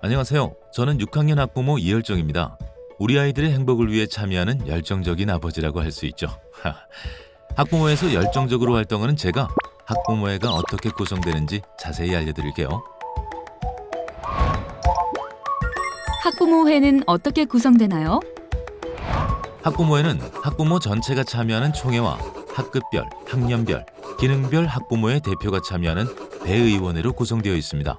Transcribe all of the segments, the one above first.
안녕하세요. 저는 6학년 학부모 이열정입니다. 우리 아이들의 행복을 위해 참여하는 열정적인 아버지라고 할 수 있죠. 학부모에서 열정적으로 활동하는 제가 학부모회가 어떻게 구성되는지 자세히 알려드릴게요. 학부모회는 어떻게 구성되나요? 학부모회는 학부모 전체가 참여하는 총회와 학급별, 학년별, 기능별 학부모의 대표가 참여하는 대의원회로 구성되어 있습니다.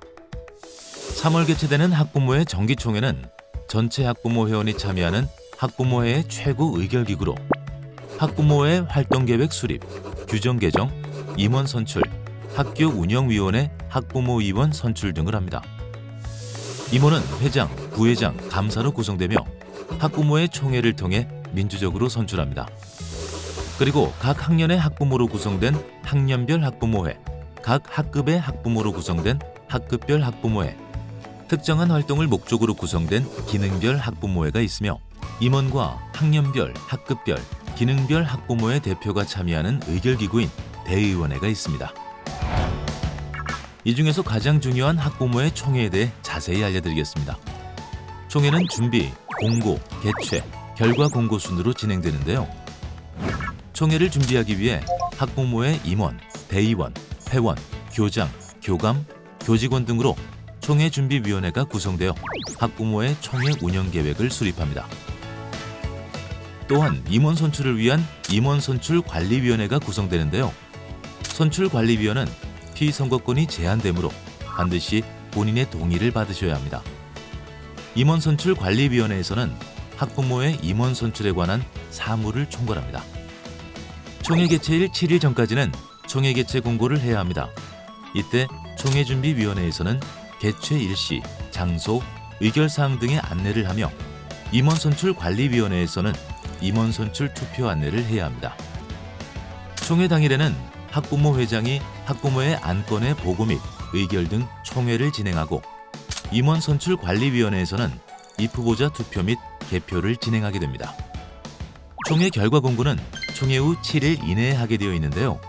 3월 개최되는 학부모회 정기총회는 전체 학부모 회원이 참여하는 학부모회의 최고 의결 기구로 학부모회 활동 계획 수립, 규정 개정, 임원 선출, 학교 운영위원회 학부모위원 선출 등을 합니다. 임원은 회장, 부회장, 감사로 구성되며 학부모의 총회를 통해 민주적으로 선출합니다. 그리고 각 학년의 학부모로 구성된 학년별 학부모회, 각 학급의 학부모로 구성된 학급별 학부모회, 특정한 활동을 목적으로 구성된 기능별 학부모회가 있으며 임원과 학년별, 학급별, 기능별 학부모회 대표가 참여하는 의결기구인 대의원회가 있습니다. 이 중에서 가장 중요한 학부모회 총회에 대해 자세히 알려드리겠습니다. 총회는 준비, 공고, 개최, 결과 공고 순으로 진행되는데요. 총회를 준비하기 위해 학부모의 임원, 대의원, 회원, 교장, 교감, 교직원 등으로 총회 준비위원회가 구성되어 학부모의 총회 운영 계획을 수립합니다. 또한 임원 선출을 위한 임원 선출 관리위원회가 구성되는데요. 선출 관리위원은 피 선거권이 제한되므로 반드시 본인의 동의를 받으셔야 합니다. 임원 선출 관리위원회에서는 학부모의 임원 선출에 관한 사무를 총괄합니다. 총회 개최일 7일 전까지는 총회 개최 공고를 해야 합니다. 이때 총회 준비위원회에서는 개최 일시, 장소, 의결사항 등의 안내를 하며 임원 선출 관리위원회에서는 임원 선출 투표 안내를 해야 합니다. 총회 당일에는 학부모 회장이 학부모의 안건의 보고 및 의결 등 총회를 진행하고 임원 선출 관리위원회에서는 입후보자 투표 및 개표를 진행하게 됩니다. 총회 결과 공고는 총회 후 7일 이내에 하게 되어 있는데요.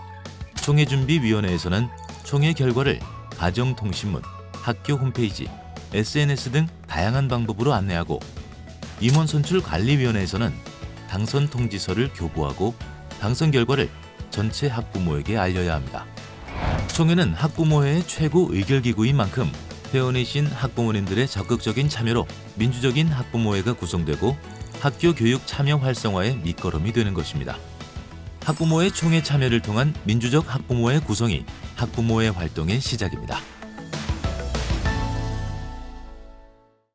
총회 준비위원회에서는 총회 결과를 가정통신문, 학교 홈페이지, SNS 등 다양한 방법으로 안내하고 임원 선출 관리위원회에서는 당선 통지서를 교부하고 당선 결과를 전체 학부모에게 알려야 합니다. 총회는 학부모회의 최고 의결기구인 만큼 회원이신 학부모님들의 적극적인 참여로 민주적인 학부모회가 구성되고 학교 교육 참여 활성화의 밑거름이 되는 것입니다. 학부모의 총회 참여를 통한 민주적 학부모회 구성이 학부모회 활동의 시작입니다.